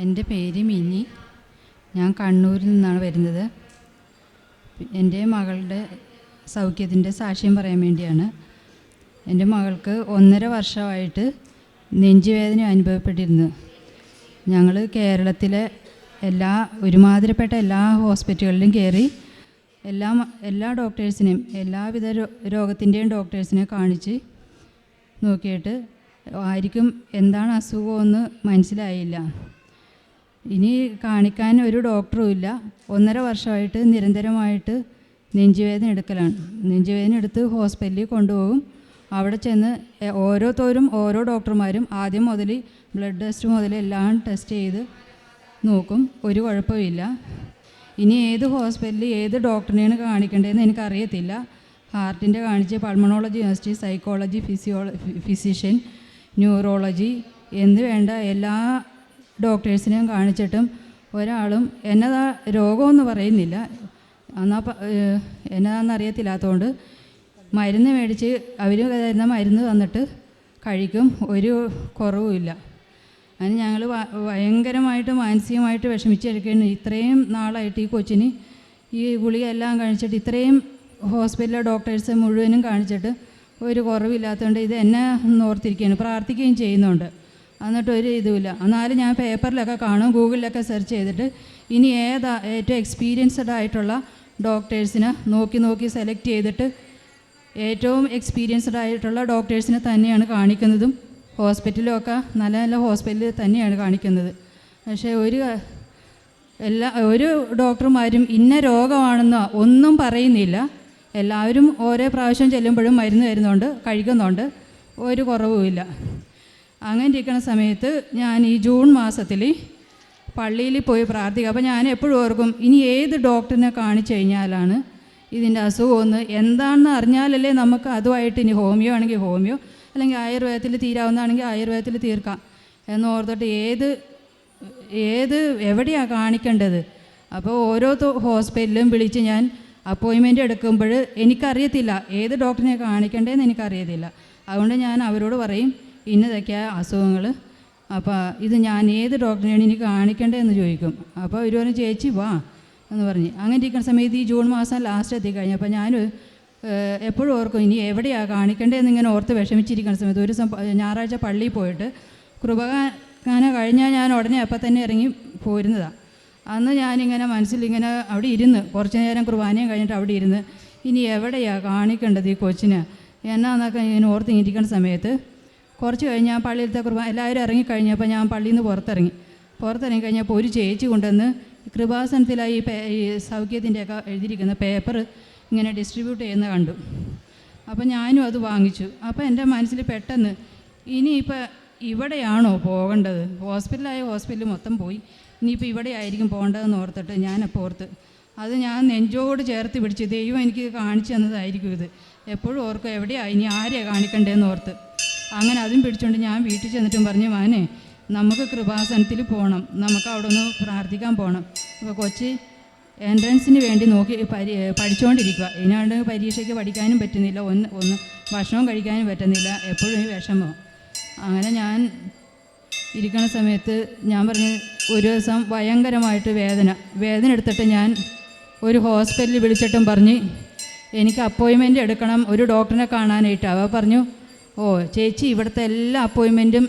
എന്റെ പേര് മിനി. ഞാൻ കണ്ണൂരിൽ നിന്നാണ് വരുന്നത്. എന്റെ മകളുടെ സൗഖ്യത്തിന്റെ സാക്ഷ്യം പറയാൻ വേണ്ടിയാണ്. എന്റെ മകൾക്ക് ഒന്നര വർഷമായിട്ട് നെഞ്ചുവേദന അനുഭവപ്പെട്ടിരുന്നു. ഞങ്ങൾ കേരളത്തിലെ എല്ലാ ഒരുമാതിരിപ്പെട്ട എല്ലാ ഹോസ്പിറ്റലുകളിലും കയറി എല്ലാ എല്ലാ ഡോക്ടേഴ്സിനെയും എല്ലാവിധ രോഗത്തിന്റെയും ഡോക്ടേഴ്സിനെ കാണിച്ച് നോക്കിയിട്ട് ആർക്കും എന്താണ് അസുഖമെന്ന് മനസ്സിലായില്ല. ഇനി കാണിക്കാൻ ഒരു ഡോക്ടറും ഇല്ല. ഒന്നര വർഷമായിട്ട് നിരന്തരമായിട്ട് നെഞ്ചുവേദന എടുക്കലാണ്. നെഞ്ചുവേദന എടുത്ത് ഹോസ്പിറ്റലിൽ കൊണ്ടുപോകും. അവിടെ ചെന്ന് ഓരോരുത്തരും ഓരോ ഡോക്ടർമാരും ആദ്യം മുതൽ ബ്ലഡ് ടെസ്റ്റ് മുതൽ എല്ലാം ടെസ്റ്റ് ചെയ്ത് നോക്കും. ഒരു കുഴപ്പമില്ല ഇനി ഏത് ഹോസ്പിറ്റലിൽ ഏത് ഡോക്ടറിനെയാണ് കാണിക്കേണ്ടതെന്ന് എനിക്കറിയത്തില്ല. ഹാർട്ടിന്റെ കാണിച്ച് pulmonology university psychology physiology physician neurology എന്ന് വേണ്ട എല്ലാ ഡോക്ടേഴ്സിനെയും കാണിച്ചിട്ടും ഒരാളും എന്നതാ രോഗമെന്ന് പറയുന്നില്ല. എന്നാൽ എന്നതാണെന്ന് അറിയത്തില്ലാത്തതുകൊണ്ട് മരുന്ന് മേടിച്ച് അവർ തരുന്ന മരുന്ന് തന്നിട്ട് കഴിക്കും ഒരു കുറവുമില്ല അതിന് ഞങ്ങൾ ഭയങ്കരമായിട്ട് മാനസികമായിട്ട് വിഷമിച്ചെടുക്കുകയാണ് ഇത്രയും നാളായിട്ട് ഈ കൊച്ചിന് ഈ ഗുളികയെല്ലാം കഴിച്ചിട്ട് ഇത്രയും ഹോസ്പിറ്റലിലെ ഡോക്ടേഴ്സ് മുഴുവനും കാണിച്ചിട്ട് ഒരു കുറവില്ലാത്തതുകൊണ്ട് ഇത് എന്നെ ഓർത്തിരിക്കുകയാണ് പ്രാർത്ഥിക്കുകയും ചെയ്യുന്നുണ്ട്. എന്നിട്ട് ഒരു ഇതുമില്ല. എന്നാലും ഞാൻ പേപ്പറിലൊക്കെ കാണും ഗൂഗിളിലൊക്കെ സെർച്ച് ചെയ്തിട്ട് ഇനി ഏതാ ഏറ്റവും എക്സ്പീരിയൻസ്ഡ് ആയിട്ടുള്ള ഡോക്ടേഴ്സിനെ നോക്കി നോക്കി സെലക്ട് ചെയ്തിട്ട് ഏറ്റവും എക്സ്പീരിയൻസ്ഡ് ആയിട്ടുള്ള ഡോക്ടേഴ്സിനെ തന്നെയാണ് കാണിക്കുന്നതും. ഹോസ്പിറ്റലുമൊക്കെ നല്ല നല്ല ഹോസ്പിറ്റലിൽ തന്നെയാണ് കാണിക്കുന്നത്. പക്ഷേ ഒരു എല്ലാ ഒരു ഡോക്ടർമാരും ഇന്ന രോഗമാണെന്ന് ഒന്നും പറയുന്നില്ല. എല്ലാവരും ഓരോ പ്രാവശ്യം ചെല്ലുമ്പോഴും മരുന്ന് തരുന്നുണ്ട് കഴിക്കുന്നുണ്ട് ഒരു കുറവുമില്ല. അങ്ങനെ ഇരിക്കുന്ന സമയത്ത് ഞാൻ ഈ ജൂൺ മാസത്തിൽ പള്ളിയിൽ പോയി പ്രാർത്ഥിക്കുക അപ്പോൾ ഞാൻ എപ്പോഴും ഓർക്കും ഇനി ഏത് ഡോക്ടറിനെ കാണിച്ചു കഴിഞ്ഞാലാണ് ഇതിന്റെ അസുഖമൊന്ന് എന്താണെന്ന് അറിഞ്ഞാലല്ലേ നമുക്ക് അതുമായിട്ട് ഇനി ഹോമിയോ ആണെങ്കിൽ ഹോമിയോ അല്ലെങ്കിൽ ആയുർവേദത്തിൽ തീരാവുന്നതാണെങ്കിൽ ആയുർവേദത്തിൽ തീർക്കാം എന്ന് ഓർത്തിട്ട് ഏത് ഏത് എവിടെയാണ് കാണിക്കേണ്ടത്? അപ്പോൾ ഓരോ ഹോസ്പിറ്റലും വിളിച്ച് ഞാൻ അപ്പോയിൻമെന്റ് എടുക്കുമ്പോൾ എനിക്കറിയത്തില്ല ഏത് ഡോക്ടറിനെ കാണിക്കേണ്ടതെന്ന് എനിക്കറിയത്തില്ല. അതുകൊണ്ട് ഞാൻ അവരോട് പറയും ഇന്നതൊക്കെയാ അസുഖങ്ങൾ അപ്പോൾ ഇത് ഞാൻ ഏത് ഡോക്ടറിനെയാണ് ഇനി കാണിക്കേണ്ടതെന്ന് ചോദിക്കും. അപ്പോൾ ഒരു പറഞ്ഞു ചേച്ചി വാ എന്ന് പറഞ്ഞ്. അങ്ങനെ ഇരിക്കുന്ന സമയത്ത് ഈ ജൂൺ മാസം ലാസ്റ്റ് എത്തിക്കഴിഞ്ഞു അപ്പോൾ ഞാൻ എപ്പോഴും ഓർക്കും ഇനി എവിടെയാണ് കാണിക്കേണ്ടതെന്ന് ഇങ്ങനെ ഓർത്ത് വിഷമിച്ചിരിക്കുന്ന സമയത്ത് ഒരു ഞായറാഴ്ച പള്ളിയിൽ പോയിട്ട് കൃപകാന കഴിഞ്ഞാൽ ഞാൻ ഉടനെ അപ്പം തന്നെ ഇറങ്ങി പോരുന്നതാണ് അന്ന് ഞാനിങ്ങനെ മനസ്സിലിങ്ങനെ അവിടെ ഇരുന്ന് കുറച്ച് നേരം കുർബാനയും കഴിഞ്ഞിട്ട് അവിടെ ഇരുന്ന് ഇനി എവിടെയാണ് കാണിക്കേണ്ടത് ഈ കൊച്ചിന്? എന്നാന്നൊക്കെ ഇങ്ങനെ ഇരിക്കുന്ന സമയത്ത് കുറച്ച് കഴിഞ്ഞ് ഞാൻ പള്ളിയിലത്തെ കുർബാന എല്ലാവരും ഇറങ്ങിക്കഴിഞ്ഞപ്പോൾ ഞാൻ പള്ളിയിൽ നിന്ന് പുറത്തിറങ്ങി. പുറത്തിറങ്ങി കഴിഞ്ഞപ്പോൾ ഒരു ചേച്ചി കൊണ്ടുവന്ന് കൃപാസനത്തിലായി ഈ പേ- ഈ സൗഖ്യത്തിന്റെയൊക്കെ എഴുതിയിരിക്കുന്ന പേപ്പർ ഇങ്ങനെ ഡിസ്ട്രിബ്യൂട്ട് ചെയ്യുന്ന കണ്ടു. അപ്പോൾ ഞാനും അത് വാങ്ങിച്ചു. അപ്പോൾ എന്റെ മനസ്സിൽ പെട്ടെന്ന് ഇനിയിപ്പോൾ ഇവിടെയാണോ പോകേണ്ടത്? ഹോസ്പിറ്റലായ ഹോസ്പിറ്റൽ മൊത്തം പോയി. ഇനിയിപ്പോൾ ഇവിടെ ആയിരിക്കും പോകേണ്ടതെന്ന് ഓർത്തിട്ട് ഞാനപ്പോൾ ഓർത്ത്. അത് ഞാൻ നെഞ്ചോട് ചേർത്ത് പിടിച്ച് ദൈവം എനിക്ക് കാണിച്ചു തന്നതായിരിക്കും ഇത്. എപ്പോഴും ഓർക്കും എവിടെയാണ് ഇനി ആരെയാണ് കാണിക്കണ്ടേന്ന് ഓർത്ത്. അങ്ങനെ അതും പിടിച്ചുകൊണ്ട് ഞാൻ വീട്ടിൽ ചെന്നിട്ടും പറഞ്ഞു മാനെ നമുക്ക് കൃപാസനത്തിൽ പോകണം നമുക്ക് അവിടെ ഒന്ന് പ്രാർത്ഥിക്കാൻ പോകണം അപ്പോൾ കൊച്ചി എൻട്രൻസിന് വേണ്ടി നോക്കി പരി പഠിച്ചുകൊണ്ടിരിക്കുക ഇതിനാണ്ട് പരീക്ഷയ്ക്ക് പഠിക്കാനും പറ്റുന്നില്ല. ഒന്ന് ഒന്ന് ഭക്ഷണവും കഴിക്കാനും പറ്റുന്നില്ല. എപ്പോഴും ഈ വിഷമം. അങ്ങനെ ഞാൻ ഇരിക്കുന്ന സമയത്ത് ഞാൻ പറഞ്ഞു ഒരു ദിവസം ഭയങ്കരമായിട്ട് വേദന. വേദന എടുത്തിട്ട് ഞാൻ ഒരു ഹോസ്പിറ്റലിൽ വിളിച്ചിട്ടും പറഞ്ഞ് എനിക്ക് അപ്പോയിൻമെന്റ് എടുക്കണം. ഒരു ഡോക്ടറിനെ കാണാനായിട്ട്. അവ പറഞ്ഞു ഓ ചേച്ചി ഇവിടുത്തെ എല്ലാ അപ്പോയിൻമെന്റും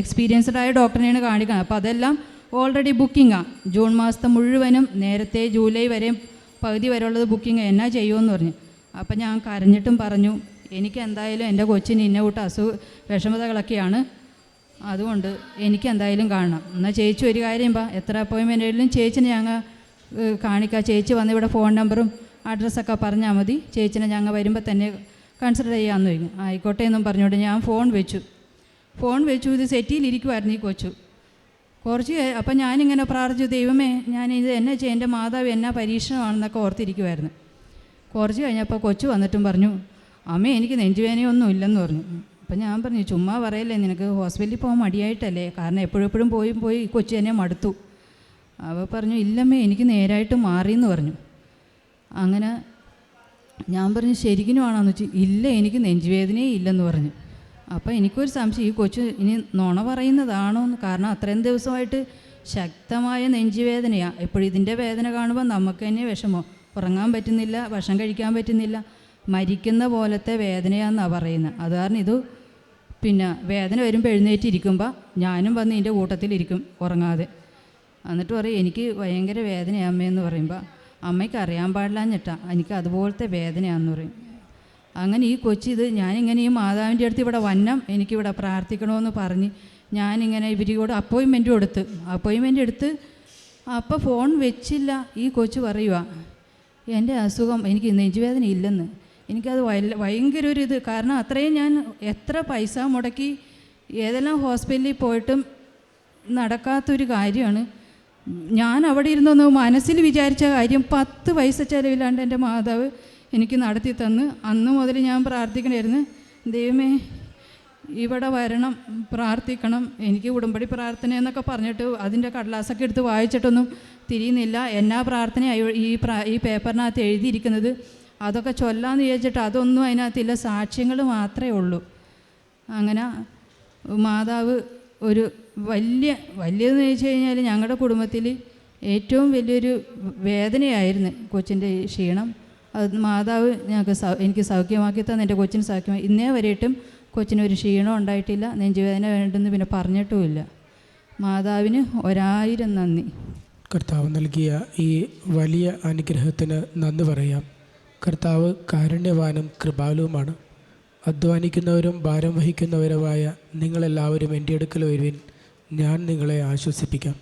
എക്സ്പീരിയൻസ്ഡ് ആയ ഡോക്ടറിനെയാണ് കാണിക്കുന്നത് അപ്പോൾ അതെല്ലാം ഓൾറെഡി ബുക്കിങ്ങാണ് ജൂൺ മാസത്തെ മുഴുവനും നേരത്തെ ജൂലൈ വരെ പകുതി വരെ ഉള്ളത് ബുക്കിംഗ് എന്നാ ചെയ്യുമെന്ന് പറഞ്ഞു. അപ്പം ഞാൻ കരഞ്ഞിട്ടും പറഞ്ഞു എനിക്ക് എന്തായാലും എന്റെ കൊച്ചിന് ഇന്ന കൂട്ട അസു വിഷമതകളൊക്കെയാണ്. അതുകൊണ്ട് എനിക്ക് എന്തായാലും കാണണം. എന്നാൽ ചേച്ചി ഒരു കാര്യം പാ എത്ര അപ്പോയിൻമെന്റ് ആയാലും ചേച്ചിനെ ഞങ്ങൾ കാണിക്കാം. ചേച്ചി വന്ന് ഇവിടെ ഫോൺ നമ്പറും അഡ്രസ്സൊക്കെ പറഞ്ഞാൽ മതി. ചേച്ചിനെ ഞങ്ങൾ വരുമ്പോൾ തന്നെ കൺസിഡർ ചെയ്യാമെന്ന് ചോദിക്കും ആയിക്കോട്ടെ എന്നും പറഞ്ഞുകൊണ്ട് ഞാൻ ഫോൺ വെച്ചു. ഫോൺ വെച്ചു ഇത് സെറ്റിയിലിരിക്കുമായിരുന്നു ഈ കൊച്ചു. കുറച്ച് അപ്പം ഞാനിങ്ങനെ പ്രാർത്ഥിച്ചു ദൈവമേ ഞാൻ ഇത് എന്നെ ചെയ്യും എന്റെ മാതാവ് എന്നാ പരീക്ഷണമാണെന്നൊക്കെ ഓർത്തിരിക്കുമായിരുന്നു കുറച്ച് കഴിഞ്ഞപ്പോൾ കൊച്ചു വന്നിട്ടും പറഞ്ഞു അമ്മ എനിക്ക് നെഞ്ചുവേനയൊന്നും ഇല്ലെന്ന് പറഞ്ഞു. അപ്പം ഞാൻ പറഞ്ഞു ചുമ്മാ പറയല്ലേ നിനക്ക് ഹോസ്പിറ്റലിൽ പോകാൻ മടിയായിട്ടല്ലേ? കാരണം എപ്പോഴെപ്പോഴും പോയി പോയി ഈ കൊച്ചു എന്നെ മടുത്തു. അവ പറഞ്ഞു ഇല്ലമ്മേ എനിക്ക് നേരായിട്ട് മാറിയെന്ന് പറഞ്ഞു. അങ്ങനെ ഞാൻ പറഞ്ഞു ശരിക്കുമാണെന്ന് വെച്ചു ഇല്ല എനിക്ക് നെഞ്ചുവേദനയേ ഇല്ലെന്ന് പറഞ്ഞു. അപ്പോൾ എനിക്കൊരു സംശയം ഈ കൊച്ചു ഇനി നുണ പറയുന്നതാണോ എന്ന്? കാരണം അത്രയും ദിവസമായിട്ട് ശക്തമായ നെഞ്ചുവേദനയാണ് എപ്പോഴും ഇതിന്റെ വേദന കാണുമ്പോൾ നമുക്ക് തന്നെ വിഷമോ. ഉറങ്ങാൻ പറ്റുന്നില്ല ഭക്ഷണം കഴിക്കാൻ പറ്റുന്നില്ല. മരിക്കുന്ന പോലത്തെ വേദനയാണെന്നാണ് പറയുന്നത് അത് കാരണം ഇത് പിന്നെ വേദന വരുമ്പോൾ എഴുന്നേറ്റിരിക്കുമ്പോൾ ഞാനും വന്ന് ഇതിന്റെ കൂട്ടത്തിലിരിക്കും ഉറങ്ങാതെ. എന്നിട്ട് പറയും എനിക്ക് ഭയങ്കര വേദനയാമ്മയെന്ന് പറയുമ്പോൾ അമ്മയ്ക്ക് അറിയാൻ പാടില്ലാഞ്ഞിട്ടാ എനിക്ക് അതുപോലത്തെ വേദനയാന്ന് പറയും. അങ്ങനെ ഈ കൊച്ചി ഇത് ഞാനിങ്ങനെ ഈ മാതാവിന്റെ അടുത്ത് ഇവിടെ വന്നം എനിക്കിവിടെ പ്രാർത്ഥിക്കണമെന്ന് പറഞ്ഞ് ഞാനിങ്ങനെ ഇവരോട് അപ്പോയിൻമെന്റും കൊടുത്ത് അപ്പോയിൻമെന്റ് എടുത്ത് അപ്പോൾ ഫോൺ വെച്ചില്ല. ഈ കൊച്ചു പറയുക എന്റെ അസുഖം എനിക്ക് നെഞ്ചുവേദന ഇല്ലെന്ന്. എനിക്കത് ഭയങ്കര ഒരു ഇത്. കാരണം അത്രയും ഞാൻ എത്ര പൈസ മുടക്കി ഏതെല്ലാം ഹോസ്പിറ്റലിൽ പോയിട്ടും നടക്കാത്തൊരു കാര്യമാണ്. ഞാൻ അവിടെ ഇരുന്നൊന്ന് മനസ്സിൽ വിചാരിച്ച കാര്യം പത്ത് പൈസ ചിലവില്ലാണ്ട് എന്റെ മാതാവ് എനിക്ക് നടത്തി തന്ന്. അന്ന് മുതൽ ഞാൻ പ്രാർത്ഥിക്കണമായിരുന്നു ദൈവമേ ഇവിടെ വരണം പ്രാർത്ഥിക്കണം എനിക്ക് ഉടമ്പടി പ്രാർത്ഥന എന്നൊക്കെ പറഞ്ഞിട്ട് അതിന്റെ കടലാസൊക്കെ എടുത്ത് വായിച്ചിട്ടൊന്നും തിരിയുന്നില്ല. എന്നാ പ്രാർത്ഥന ഈ പ്രാ ഈ പേപ്പറിനകത്ത് എഴുതിയിരിക്കുന്നത്? അതൊക്കെ ചൊല്ലാന്ന് വിചാരിച്ചിട്ട് അതൊന്നും അതിനകത്തില്ല സാക്ഷ്യങ്ങൾ മാത്രമേ ഉള്ളൂ. അങ്ങനെ മാതാവ് ഒരു വലിയ വലിയതെന്ന് ചോദിച്ചു കഴിഞ്ഞാൽ ഞങ്ങളുടെ കുടുംബത്തിൽ ഏറ്റവും വലിയൊരു വേദനയായിരുന്നു കൊച്ചിന്റെ ക്ഷീണം. അത് മാതാവ് ഞങ്ങൾക്ക് എനിക്ക് സൗഖ്യമാക്കി തന്നെ എന്റെ കൊച്ചിന് സൗഖ്യമായി ഇന്നേ വരെയിട്ടും കൊച്ചിനൊരു ക്ഷീണം ഉണ്ടായിട്ടില്ല നെഞ്ചുവേദന വേണ്ടെന്ന് പിന്നെ പറഞ്ഞിട്ടുമില്ല. മാതാവിന് ഒരായിരം നന്ദി. കർത്താവ് നൽകിയ ഈ വലിയ അനുഗ്രഹത്തിന് നന്ദി പറയാം. കർത്താവ് കാരുണ്യവാനും കൃപാലുവുമാണ്. അധ്വാനിക്കുന്നവരും ഭാരം വഹിക്കുന്നവരുമായ നിങ്ങളെല്ലാവരും എന്റെ അടുക്കൽ വരുവിൻ. ഞാൻ നിങ്ങളെ ആശ്വസിപ്പിക്കാം.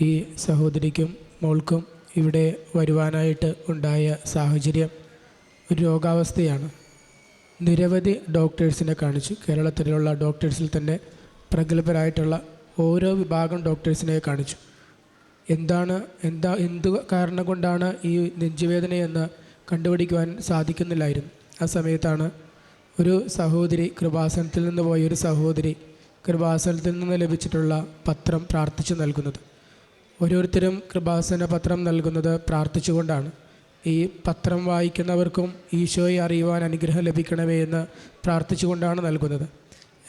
ഈ സഹോദരിക്കും മോൾക്കും ഇവിടെ വരുവാനായിട്ട് ഉണ്ടായ സാഹചര്യം ഒരു രോഗാവസ്ഥയാണ്. നിരവധി ഡോക്ടേഴ്സിനെ കാണിച്ചു. കേരളത്തിലുള്ള ഡോക്ടേഴ്സിൽ തന്നെ പ്രഗത്ഭരായിട്ടുള്ള ഓരോ വിഭാഗം ഡോക്ടേഴ്സിനെ കാണിച്ചു. എന്താണ് എന്താ എന്ത് കാരണം കൊണ്ടാണ് ഈ നെഞ്ചുവേദനയെന്ന് കണ്ടുപിടിക്കുവാൻ സാധിക്കുന്നില്ലായിരുന്നു. ആ സമയത്താണ് ഒരു സഹോദരി കൃപാസനത്തിൽ നിന്ന് പോയ ഒരു സഹോദരി കൃപാസനത്തിൽ നിന്ന് ലഭിച്ചിട്ടുള്ള പത്രം പ്രാർത്ഥിച്ചു നൽകുന്നത്. ഓരോരുത്തരും കൃപാസന പത്രം നൽകുന്നത് പ്രാർത്ഥിച്ചുകൊണ്ടാണ്. ഈ പത്രം വായിക്കുന്നവർക്കും ഈശോയെ അറിയുവാൻ അനുഗ്രഹം ലഭിക്കണമേ എന്ന് പ്രാർത്ഥിച്ചുകൊണ്ടാണ് നൽകുന്നത്.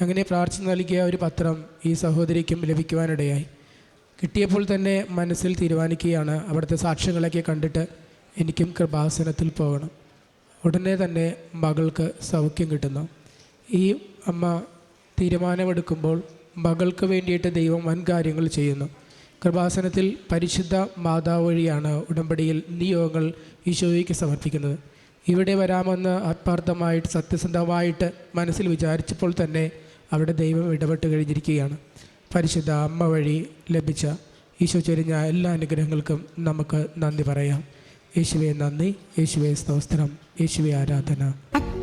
അങ്ങനെ പ്രാർത്ഥിച്ച് നൽകിയ ഒരു പത്രം ഈ സഹോദരിക്കും ലഭിക്കുവാനിടയായി. കിട്ടിയപ്പോൾ തന്നെ മനസ്സിൽ തീരുമാനിക്കുകയാണ് അവിടുത്തെ സാക്ഷ്യങ്ങളൊക്കെ കണ്ടിട്ട് എനിക്കും കൃപാസനത്തിൽ പോകണം. ഉടനെ തന്നെ മകൾക്ക് സൗഖ്യം കിട്ടുന്നു. ഈ അമ്മ തീരുമാനമെടുക്കുമ്പോൾ മകൾക്ക് വേണ്ടിയിട്ട് ദൈവം വൻ കാര്യങ്ങൾ ചെയ്യുന്നു. കൃപാസനത്തിൽ പരിശുദ്ധ മാതാവ് വഴിയാണ് ഉടമ്പടിയിൽ നിയോഗങ്ങൾ ഈശോയ്ക്ക് സമർപ്പിക്കുന്നത്. ഇവിടെ വരാമെന്ന് ആത്മാർത്ഥമായിട്ട് സത്യസന്ധമായിട്ട് മനസ്സിൽ വിചാരിച്ചപ്പോൾ തന്നെ അവിടെ ദൈവം ഇടപെട്ട് കഴിഞ്ഞിരിക്കുകയാണ്. പരിശുദ്ധ അമ്മ വഴി ലഭിച്ച ഈശോ ചൊരിഞ്ഞ എല്ലാ അനുഗ്രഹങ്ങൾക്കും നമുക്ക് നന്ദി പറയാം. യേശുവെ നന്ദി യേശുവെ സ്തോസ്ത്രം യേശുവെ ആരാധന.